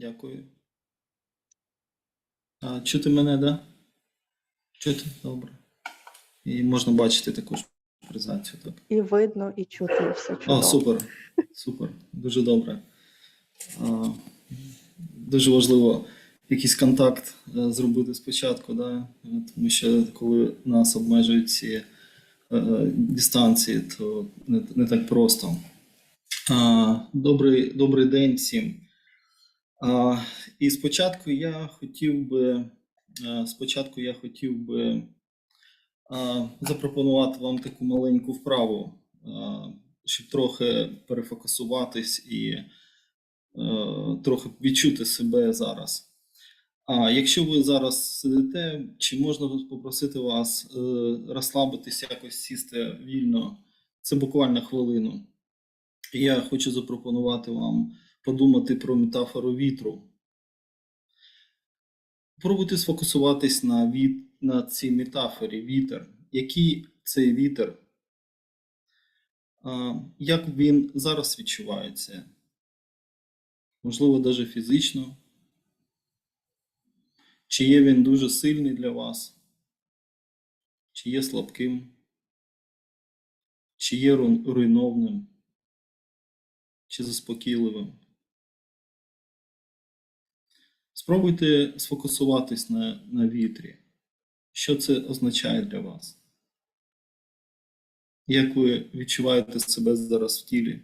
Дякую. А, чути мене, да? Чути? Добре. І можна бачити також презентацію, так. І видно, і чути, все чудово. О, супер. Супер. Дуже добре. А, дуже важливо якийсь контакт е, зробити спочатку, да? Тому що коли нас обмежують ці е, е, дистанції, то не, не так просто. А, добрий, добрий день всім. І спочатку я хотів би, е, спочатку я хотів би запропонувати вам таку маленьку вправу, щоб трохи перефокусуватись і е, трохи відчути себе зараз. А якщо ви зараз сидите, чи можна попросити вас е, розслабитись, якось сісти вільно? Це буквально хвилину. Я хочу запропонувати вам подумати про метафору вітру. Пробуйте сфокусуватись на, від, на цій метафорі вітер. Який цей вітер? Як він зараз відчувається? Можливо, навіть фізично. Чи є він дуже сильний для вас? Чи є слабким? Чи є руйновним? Чи заспокійливим? Спробуйте сфокусуватись на, на вітрі. Що це означає для вас? Як ви відчуваєте себе зараз в тілі?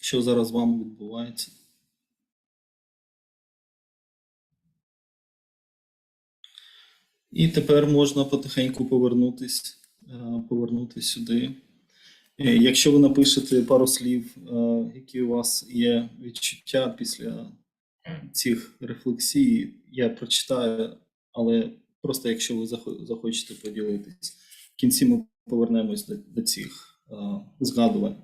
Що зараз з вами відбувається? І тепер можна потихеньку повернутись, е, повернутись сюди. Е, Якщо ви напишете пару слів, е, які у вас є відчуття після цих рефлексій, я прочитаю, але просто якщо ви захочете поділитись, в кінці ми повернемось до, цих е, згадувань.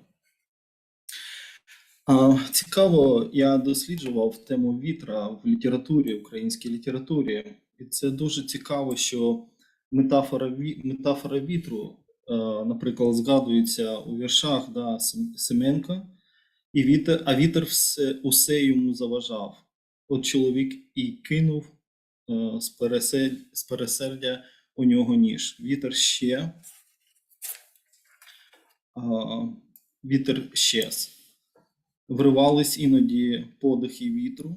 Цікаво, я досліджував тему вітра в літературі, українській літературі, і це дуже цікаво, що метафора, метафора вітру, наприклад, згадується у віршах да, Семенка, і вітер, а вітер все, усе йому заважав. От чоловік і кинув е, з, з пересердя у нього ніж. Вітер ще. А, вітер щез. Вривались іноді подихи вітру.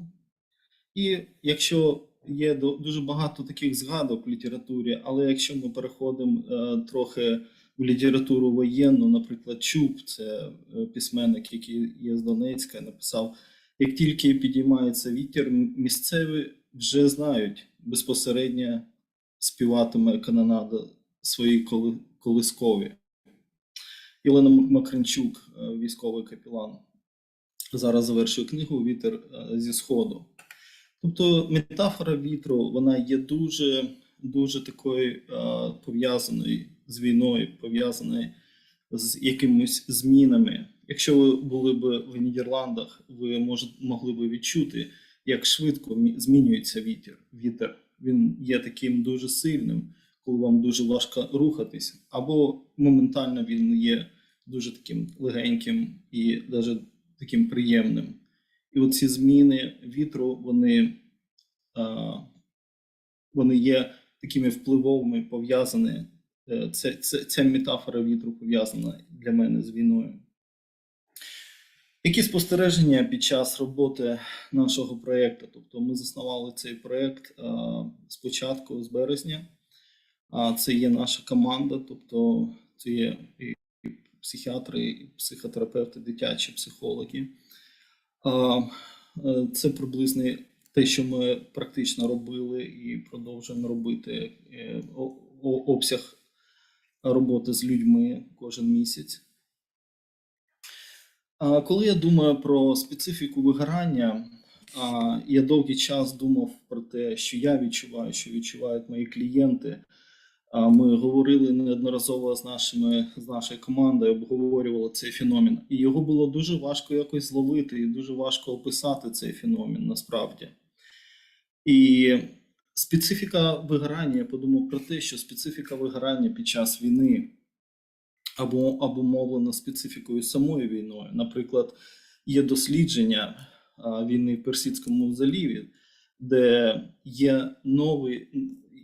І якщо є дуже багато таких згадок в літературі, але якщо ми переходимо е, трохи в літературу воєнну, наприклад, Чуб, це е, письменник, який є з Донецька, написав: як тільки підіймається вітер, місцеві вже знають безпосередньо співатиме канонада свої коли- колискові. Ілена Макринчук, е, військовий капелан, зараз завершує книгу Вітер е, зі Сходу. Тобто метафора вітру вона є дуже, дуже такою пов'язаною з війною, пов'язаною з якимись змінами. Якщо ви були б в Нідерландах, ви мож, могли б відчути, як швидко змінюється вітер. Вітер він є таким дуже сильним, коли вам дуже важко рухатись, або моментально він є дуже таким легеньким і навіть таким приємним. І оці зміни вітру, вони, а, вони є такими впливовими, пов'язані. Е, Це, це, ця метафора вітру пов'язана для мене з війною. Які спостереження під час роботи нашого проєкту? Тобто ми заснували цей проєкт спочатку з березня. А це є наша команда, тобто це є і психіатри, і психотерапевти, дитячі психологи. Е, Це приблизно те, що ми практично робили і продовжуємо робити е, обсяг роботи з людьми кожен місяць. Коли я думаю про специфіку вигорання, я довгий час думав про те, що я відчуваю, що відчувають мої клієнти. Ми говорили неодноразово з нашими з нашою командою, обговорювали цей феномен, і його було дуже важко якось зловити, і дуже важко описати цей феномен насправді. І специфіка вигорання, я подумав про те, що специфіка вигорання під час війни або обумовлена специфікою самою війною. Наприклад, є дослідження війни в Персидському заліві, де є новий,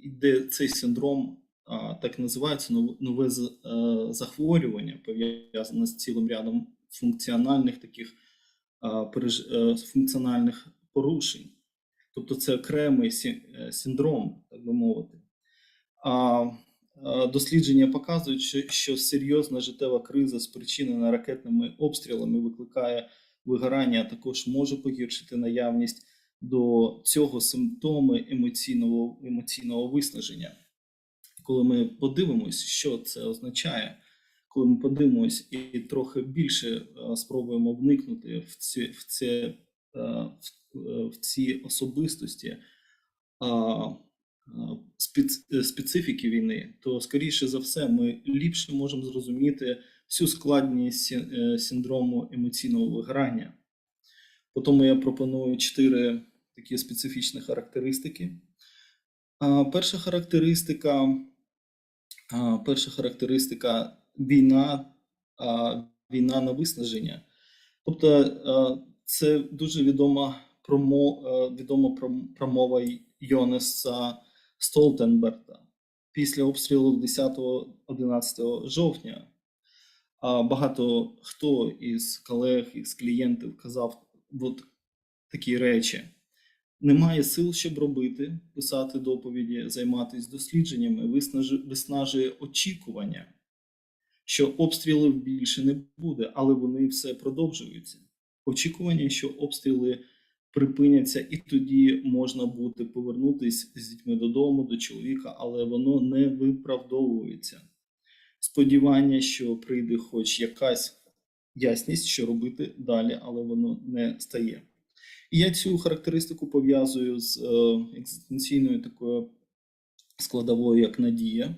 де цей синдром так називається нове е, захворювання, пов'язане з цілим рядом функціональних таких е, функціональних порушень. Тобто це окремий е, синдром, так би мовити. А дослідження показують, що, серйозна життєва криза, спричинена ракетними обстрілами, викликає вигорання, а також може погіршити наявність до цього симптоми емоційного, емоційного виснаження. Коли ми подивимось, що це означає, коли ми подивимось і трохи більше е, спробуємо вникнути в ці, в це, е, в, в ці особистості а, е, специфіки війни, то скоріше за все ми ліпше можемо зрозуміти всю складність е, синдрому емоційного виграння. Тому я пропоную чотири такі специфічні характеристики. Перша характеристика, перша характеристика війна, війна на виснаження. Тобто це дуже відома промо, е, відома промова Йонеса Столтенберта після обстрілу 10-11 жовтня. Багато хто із колег, із клієнтів казав от такі речі. Немає сил, щоб робити, писати доповіді, займатися дослідженнями, виснажує очікування, що обстрілів більше не буде, але вони все продовжуються. Очікування, що обстріли припиняться, і тоді можна буде повернутися з дітьми додому, до чоловіка, але воно не виправдовується. Сподівання, що прийде хоч якась ясність, що робити далі, але воно не стає. І я цю характеристику пов'язую з е, екзистенційною такою складовою, як надія.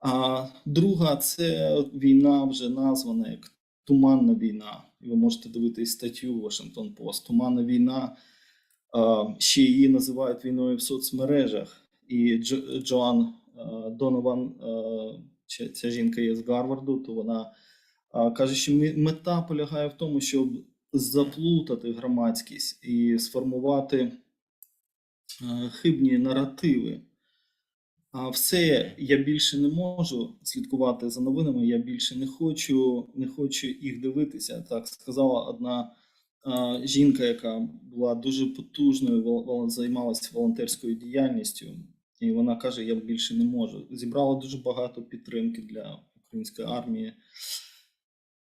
А друга це війна, вже названа як туманна війна. І ви можете дивитись статтю Washington Post. Туманна війна. Ще її називають війною в соцмережах. І Джоан Донован, ця, жінка є з Гарварду, то вона каже, що мета полягає в тому, щоб заплутати громадськість і сформувати хибні наративи. А все я більше не можу слідкувати за новинами. Я більше не хочу, не хочу їх дивитися. Так сказала одна жінка, яка була дуже потужною, займалася волонтерською діяльністю, і вона каже: Я більше не можу. Зібрала дуже багато підтримки для української армії.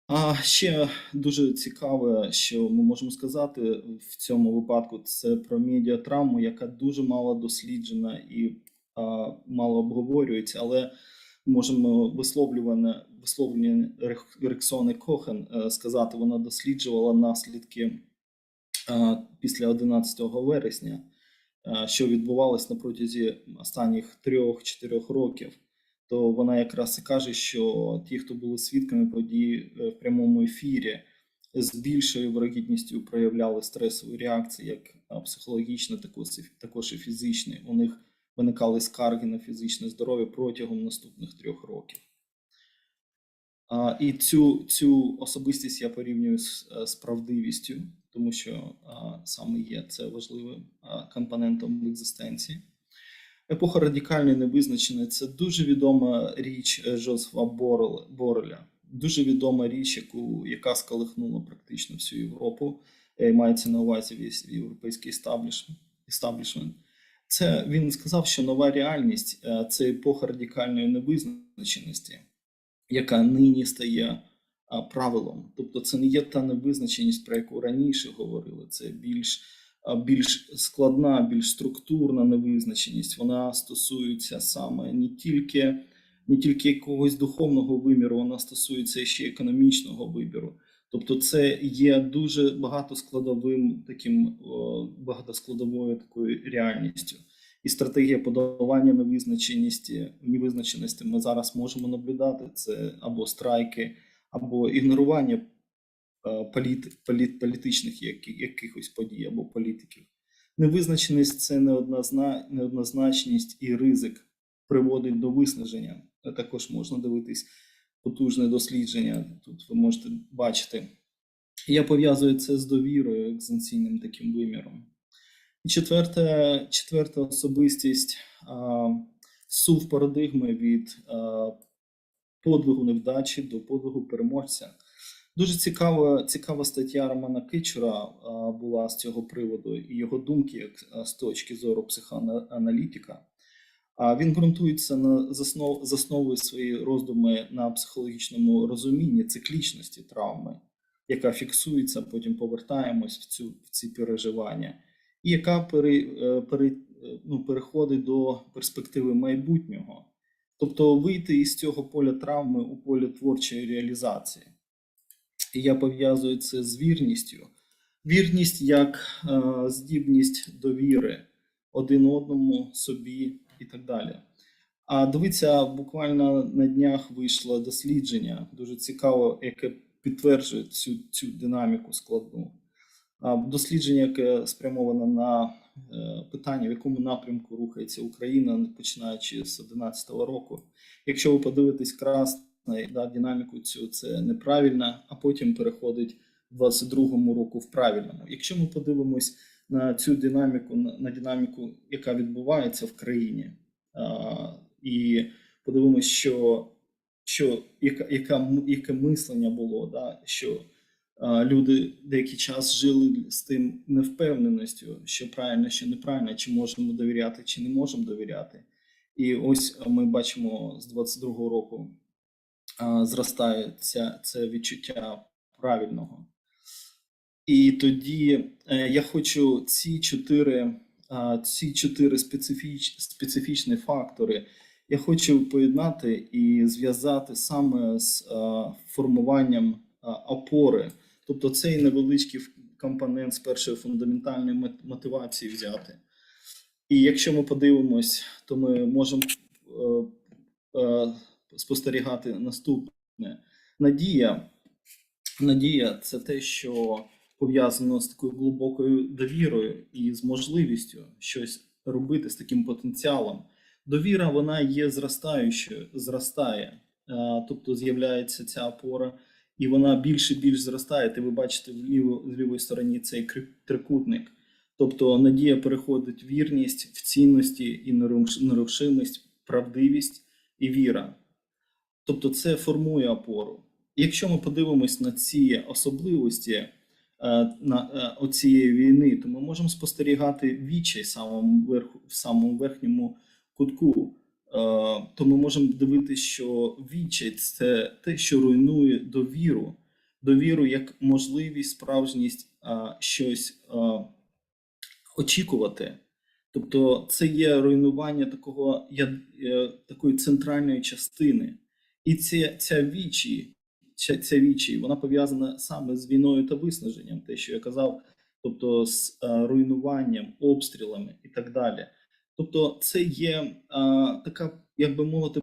А ще дуже цікаве, що ми можемо сказати в цьому випадку, це про медіатравму, яка дуже мало досліджена і мало обговорюється, але можемо висловлюване висловлення Рексони Кохен е, сказати, вона досліджувала наслідки після 11 вересня, що відбувалось на протязі останніх трьох-чотирьох років. То вона якраз і каже, що ті, хто були свідками подій е, в прямому ефірі, з більшою вирогідністю проявляли стресові реакції, як психологічні, також і фізичні. У них виникали скарги на фізичне здоров'я протягом наступних трьох років. І цю, цю особистість я порівнюю з, е, з правдивістю, тому що а, саме є це важливим а, компонентом екзистенції. Епоха радикальної невизначеної це дуже відома річ е, Жозефа Бореля, дуже відома річ, яку, яка сколихнула практично всю Європу. Мається на увазі весь європейський естаблішмент. Це він сказав, що нова реальність е, це епоха радикальної невизначеності, яка нині стає правилом. Тобто, це не є та невизначеність, про яку раніше говорили. Це більш більш складна, більш структурна невизначеність. Вона стосується саме не тільки, не тільки якогось духовного виміру, вона стосується ще економічного вибіру. Тобто, це є дуже багатоскладовим таким багатоскладовою такою реальністю. І стратегія подолання невизначеності, невизначеності ми зараз можемо наблюдати. Це або страйки, або ігнорування е, політ, політ, політичних якихось подій або політиків. Невизначеність це неоднозна, неоднозначність і ризик приводить до виснаження. Також можна дивитись потужне дослідження. Тут ви можете бачити Я пов'язую це з довірою, екзистенційним таким виміром. І четверта, четверта особистість а, сув парадигми від а, подвигу невдачі до подвигу переможця. Дуже цікава, цікава стаття Романа Кичура була з цього приводу і його думки, як з точки зору психоаналітика. Він ґрунтується на заснов, засновує свої роздуми на психологічному розумінні циклічності травми, яка фіксується, потім повертаємось в цю в ці переживання, і яка пере, е, пере, ну, переходить до перспективи майбутнього, тобто вийти із цього поля травми у поле творчої реалізації. І я пов'язую це з вірністю. Вірність як е, здібність довіри один одному, собі і так далі. А дивіться, буквально на днях вийшло дослідження, дуже цікаво, яке підтверджує цю, цю динаміку складну. Дослідження, яке спрямоване на е, питання, в якому напрямку рухається Україна, починаючи з 2011 року. Якщо ви подивитесь красний да, динаміку цю, це неправильно, а потім переходить в 22-му року в правильному. Якщо ми подивимось на цю динаміку, на, на динаміку, яка відбувається в країні, і подивимось, що, що яка, яке мислення було, да, що люди деякий час жили з тим невпевненістю, що правильно, що неправильно, чи можемо довіряти, чи не можемо довіряти. І ось ми бачимо з 22-го року зростає це відчуття правильного. І тоді е, я хочу ці чотири, ці чотири специфіч, специфічні фактори. Я хочу поєднати і зв'язати саме з формуванням опори. Тобто цей невеличкий компонент з першої фундаментальної мотивації взяти. І якщо ми подивимось, то ми можемо е, е, спостерігати наступне. Надія Надія це те, що пов'язано з такою глибокою довірою і з можливістю щось робити з таким потенціалом. Довіра вона є зростаючою, зростає, тобто з'являється ця опора, і вона більше і більш зростає. І ви бачите в ліво, з лівої стороні цей трикутник. Тобто надія переходить в вірність, в цінності і нерушимість, правдивість і віра. Тобто це формує опору. Якщо ми подивимось на ці особливості на е, оцієї війни, то ми можемо спостерігати відчай в самому верху, в самому верхньому кутку. Е, То ми можемо дивитися, що відчай це те, що руйнує довіру, довіру як можливість, справжність е, щось е, очікувати. Тобто, це є руйнування такого е, такої центральної частини. І ця, ця вічі, ця, ця вічі, вона пов'язана саме з війною та виснаженням, те, що я казав, тобто з е, руйнуванням, обстрілами і так далі. Тобто, це є е, така, як би мовити,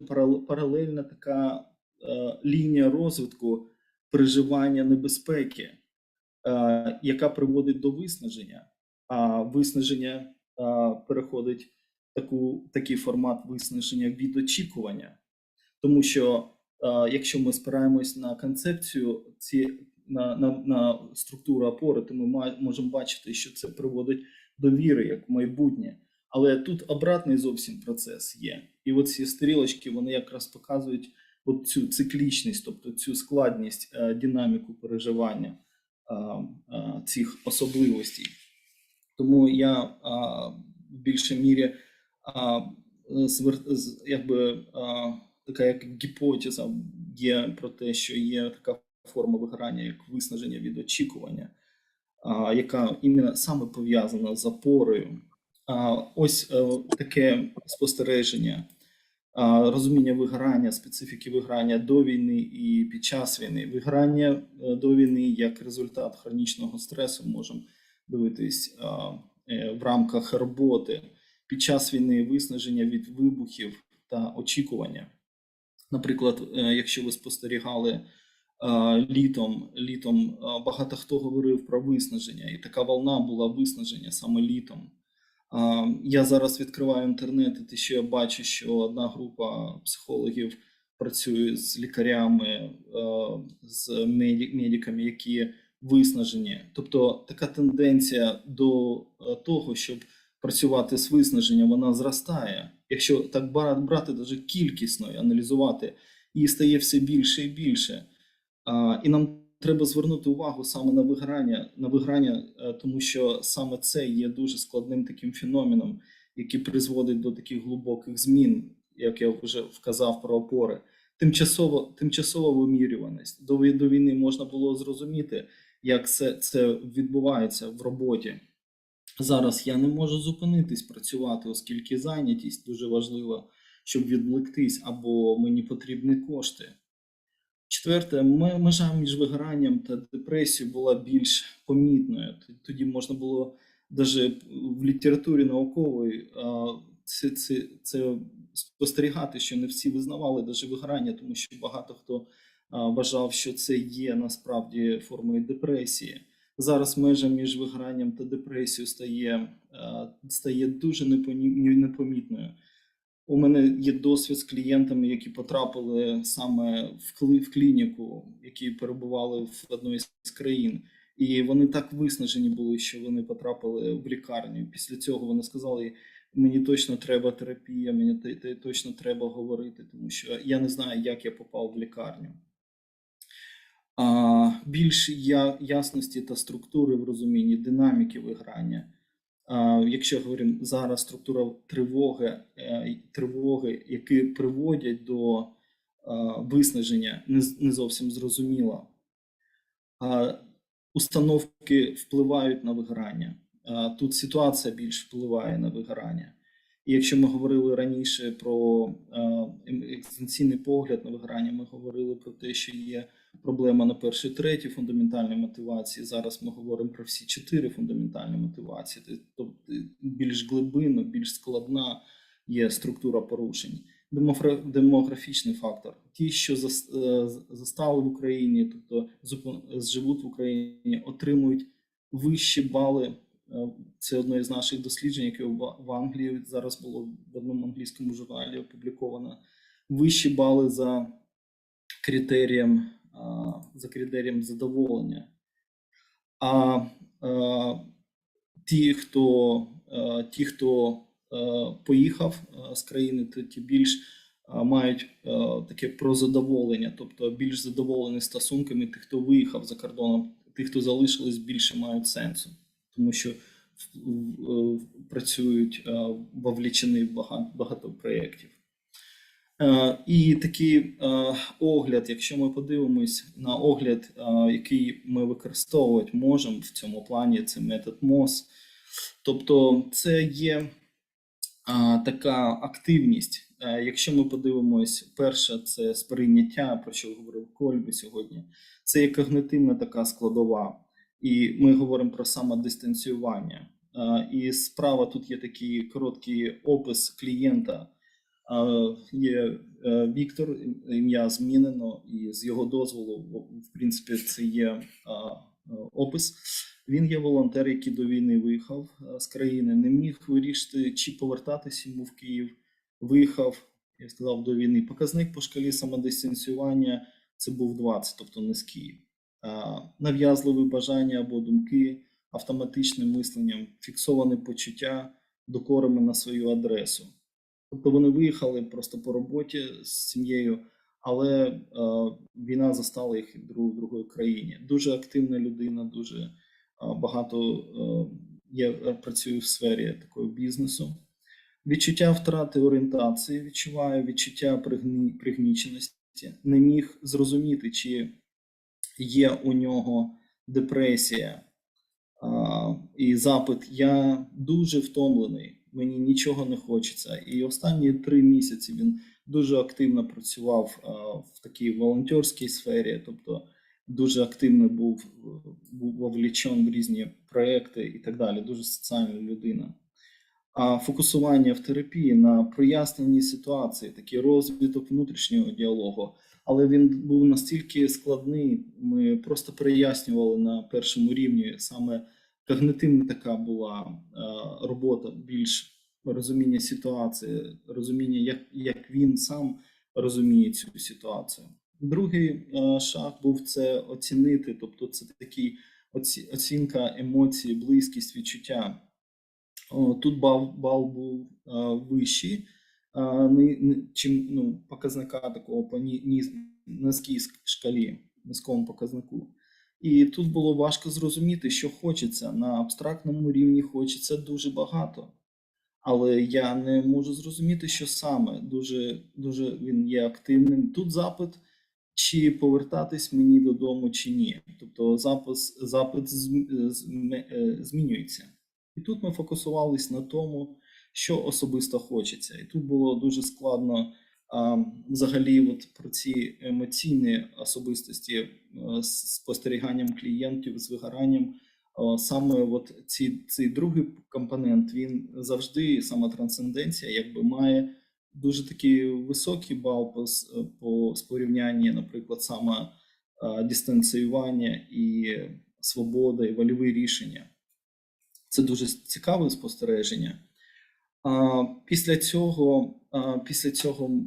паралельна така е, лінія розвитку переживання небезпеки, е, яка приводить до виснаження, а виснаження е, переходить таку, такий формат виснаження від очікування. Тому що якщо ми спираємось на концепцію, ці на, на, на структуру опори, то ми можемо бачити, що це приводить до віри як майбутнє. Але тут обратний зовсім процес є. І оці стрілочки вони якраз показують цю циклічність, тобто цю складність, е, динаміку переживання цих особливостей. Тому я в більшій мірі якби, така як гіпотеза є про те, що є така форма вигорання, як виснаження від очікування, а, яка іменно саме пов'язана з опорою. А, ось е, таке спостереження, а, розуміння вигорання, специфіки вигорання до війни і під час війни. Вигорання е, до війни як результат хронічного стресу можемо дивитись а, е, в рамках роботи під час війни виснаження від вибухів та очікування. Наприклад, е, якщо ви спостерігали літом, літом багато хто говорив про виснаження, і така волна була виснаження саме літом. Я зараз відкриваю інтернет, і те, що я бачу, що одна група психологів працює з лікарями, е, з медиками, які виснажені. Тобто така тенденція до е, того, щоб працювати з виснаженням, вона зростає. Якщо так брати даже кількісно і аналізувати, її стає все більше і більше. А, І нам треба звернути увагу саме на виграння, на виграння, е, тому що саме це є дуже складним таким феноменом, який призводить до таких глибоких змін, як я вже вказав про опори. Тимчасово, тимчасова вимірюваність. До, до війни можна було зрозуміти, як це, це відбувається в роботі. Зараз я не можу зупинитись працювати, оскільки зайнятість дуже важлива, щоб відвлектись, або мені потрібні кошти. Четверте, межа між вигоранням та депресією була більш помітною. Тоді можна було навіть в літературі науковій це, це, це спостерігати, що не всі визнавали навіть вигорання, тому що багато хто вважав, що це є насправді формою депресії. Зараз межа між вигоранням та депресією стає, стає дуже непомітною. У мене є досвід з клієнтами, які потрапили саме в, клініку, які перебували в одній з країн, і вони так виснажені були, що вони потрапили в лікарню. Після цього вони сказали: мені точно треба терапія, мені точно треба говорити, тому що я не знаю, як я попав в лікарню. Більш ясності та структури в розумінні динаміки виграння. Якщо говоримо зараз структура тривоги, е, тривоги, які приводять до виснаження, не, зовсім зрозуміла. Установки впливають на вигорання. Тут ситуація більш впливає на вигорання. І якщо ми говорили раніше про ем- екзистенційний погляд на вигорання, ми говорили про те, що є проблема на першій, третій фундаментальній мотивації. Зараз ми говоримо про всі чотири фундаментальні мотивації. Тобто більш глибинно, більш складна є структура порушень. Демографічний фактор. Ті, що е, застали в Україні, тобто живуть в Україні, отримують вищі бали. Е, Це одне з наших досліджень, яке в Англії зараз було в одному англійському журналі опубліковано. Вищі бали за критерієм, за критерієм задоволення. А ті, хто, ті, хто поїхав з країни, то ті більш мають таке про задоволення, тобто більш задоволені стосунками тих, хто виїхав за кордоном, тих, хто залишились, більше мають сенсу, тому що працюють вовлічені в багато проєктів. Е, І такий е, огляд, якщо ми подивимось на огляд, е, який ми використовувати можемо в цьому плані, це метод МОС. Тобто, це є така активність. Якщо ми подивимось, перше це сприйняття, про що говорив Кольби сьогодні. Це є когнитивна така складова, і ми говоримо про самодистанціювання. І справа тут є такий короткий опис клієнта. Є е, Віктор, ім'я змінено, і з його дозволу, в- принципі, це є е, опис. Він є волонтер, який до війни виїхав е, з країни, не міг вирішити, чи повертатися йому в Київ. Виїхав, я сказав, до війни. Показник по шкалі самодистанціювання це був 20, тобто низький. Нав'язливі бажання або думки, автоматичне мисленням, фіксоване почуття докорами на свою адресу. Тобто вони виїхали просто по роботі з сім'єю, але е, війна застала їх в друг, другої країні. Дуже активна людина, дуже е, багато е, є, е, працює в сфері такого бізнесу. Відчуття втрати орієнтації, відчуваю відчуття пригні, пригніченості. Не міг зрозуміти, чи є у нього депресія. А, і запит: я дуже втомлений, мені нічого не хочеться. І останні три місяці він дуже активно працював в такій волонтерській сфері, тобто дуже активно був, був вовлічен в різні проекти і так далі. Дуже соціальна людина. А фокусування в терапії на проясненні ситуації, такий розвиток внутрішнього діалогу. Але він був настільки складний, ми просто прояснювали на першому рівні саме когнитивна така була е, робота, більш розуміння ситуації, розуміння, як, як він сам розуміє цю ситуацію. Другий е, шаг був це оцінити, тобто це такий оці, оцінка емоцій, близькість, відчуття. Тут бал, бал був вищий, не, не, чим ну, показника такого по низькій шкалі, низькому показнику. І тут було важко зрозуміти, що хочеться. На абстрактному рівні хочеться дуже багато. Але я не можу зрозуміти, що саме дуже, дуже він є активним. Тут запит, чи повертатись мені додому, чи ні. Тобто запис, запит е, змінюється. І тут ми фокусувались на тому, що особисто хочеться. І тут було дуже складно взагалі от про ці емоційні особистості е, з спостеріганням клієнтів, з вигоранням. Саме от ці, цей другий компонент, він завжди, сама трансценденція, якби має дуже такий високий бал по, по спорівнянні, наприклад, саме дистанціювання і свобода, і вольові рішення. Це дуже цікаве спостереження. Після цього, після цього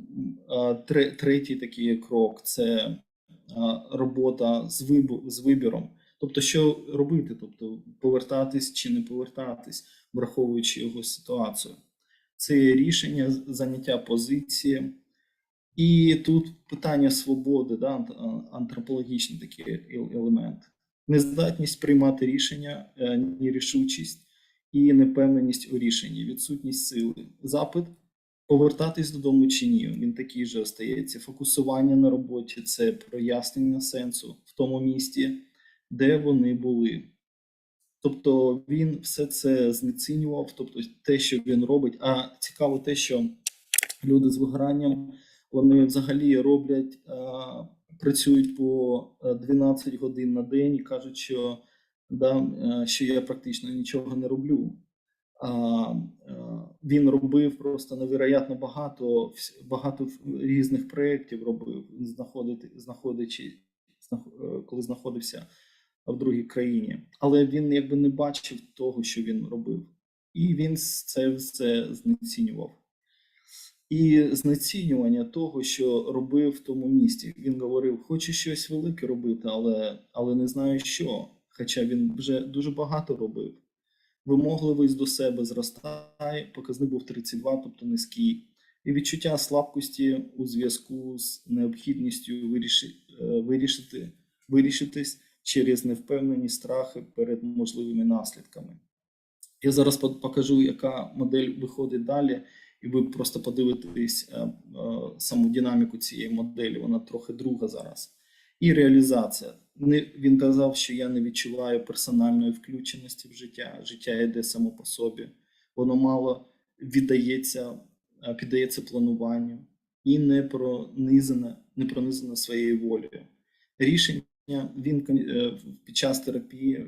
третій такий крок це робота з, вибіром. Тобто, що робити? Тобто, повертатись чи не повертатись, враховуючи його ситуацію. Це рішення заняття позиції. І тут питання свободи, да, антропологічний такий елемент. Нездатність приймати рішення, е, нерішучість і непевненість у рішенні, відсутність сили. Запит повертатись додому чи ні. Він такий же остається. Фокусування на роботі це прояснення сенсу в тому місті, де вони були. Тобто він все це знецінював, тобто те, що він робить. А цікаво те, що люди з вигоранням вони взагалі роблять, а, працюють по е, 12 годин на день і кажуть, що, да, е, що я практично нічого не роблю. А, е, він робив просто невероятно багато, багато різних проєктів робив, знаходити, знаходячи, е, коли знаходився в другій країні. Але він якби не бачив того, що він робив. І він це все знецінював. І знецінювання того, що робив в тому місті. Він говорив: хочу щось велике робити, але, але не знаю що. Хоча він вже дуже багато робив. Вимогливість до себе зростає, показник був 32, тобто низький. І відчуття слабкості у зв'язку з необхідністю вирішити, вирішити, вирішитись через невпевнені страхи перед можливими наслідками. Я зараз покажу, яка модель виходить далі, і ви просто подивитесь е, е, саму динаміку цієї моделі. Вона трохи друга зараз. І реалізація. Не, він казав, що я не відчуваю персональної включеності в життя. Життя йде само по собі. Воно мало віддається, е, піддається плануванню і не пронизане, не пронизане своєю волею. Рішення він е, під час терапії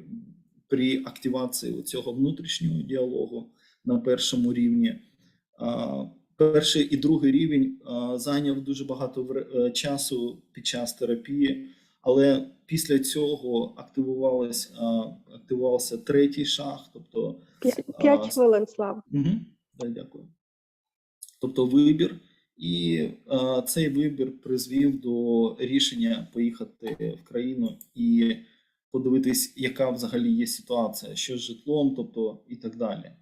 при активації цього внутрішнього діалогу на першому рівні. Перший і другий рівень зайняв дуже багато е, часу під час терапії, але після цього активувалась, активувався третій шаг, тобто П'ять а, хвилин, Слав. Угу. Да, дякую. Тобто вибір, і е, цей вибір призвів до рішення поїхати в країну і подивитись, яка взагалі є ситуація, що з житлом, тобто і так далі.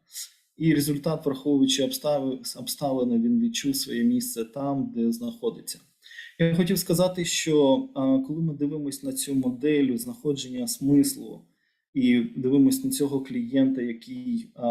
І результат, враховуючи обстави, обставини, він відчув своє місце там, де знаходиться. Я хотів сказати, що коли ми дивимося на цю модель знаходження смислу і дивимося на цього клієнта, який е,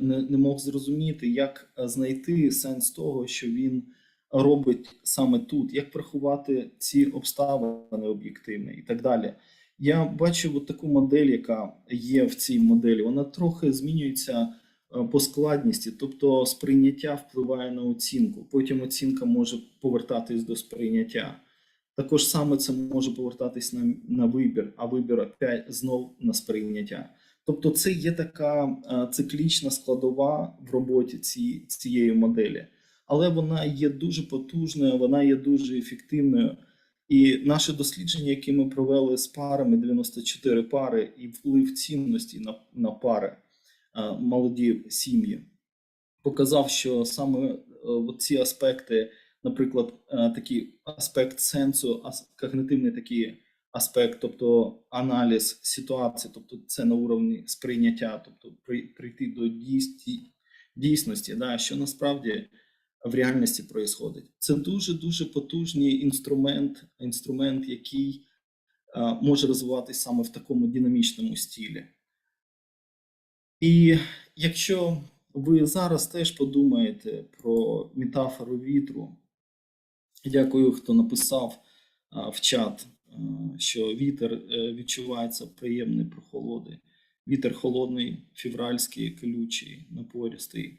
не, мог зрозуміти, як знайти сенс того, що він робить саме тут, як врахувати ці обставини об'єктивні і так далі. Я бачу от таку модель, яка є в цій моделі. Вона трохи змінюється е, по складності, тобто сприйняття впливає на оцінку. Потім оцінка може повертатись до сприйняття. Також саме це може повертатись на, на вибір, а вибір опять знов на сприйняття. Тобто, це є така е, циклічна складова в роботі ці, цієї моделі, але вона є дуже потужною, вона є дуже ефективною. І наше дослідження, яке ми провели з парами, 94 пари, і вплив цінності на, на пари, е, молоді сім'ї, показав, що саме е, ці аспекти, наприклад, е, такий аспект сенсу, когнитивний такий аспект, тобто аналіз ситуації, тобто це на уровні сприйняття, тобто прийти до дійсності, да, що насправді в реальності происходить. Це дуже дуже потужний інструмент, інструмент, який може розвиватися саме в такому динамічному стилі. І якщо ви зараз теж подумаєте про метафору вітру, дякую, хто написав в чат, що вітер е, відчувається приємний прохолоди. Вітер холодний, февральський, колючий, напористий.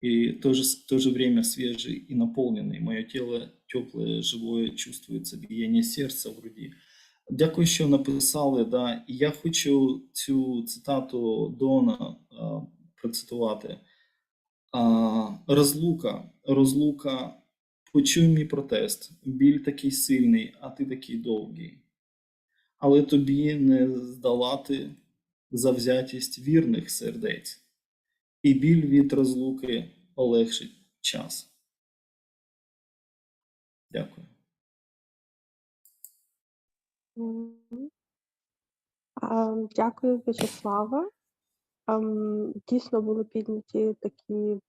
И в то же, в то же время свежий и наполненный. Мое тело теплое, живое, чувствуется биение серця в груді. Дякую, що написали. Да. І я хочу цю цитату Дона а, процитувати. А, розлука, розлука, почуй мій протест. Біль такий сильний, а ти такий довгий. Але тобі не здолати завзятість вірних сердець і біль від розлуки полегшить час. Дякую. Дякую, В'ячеславе. Ем, Дійсно були підняті такі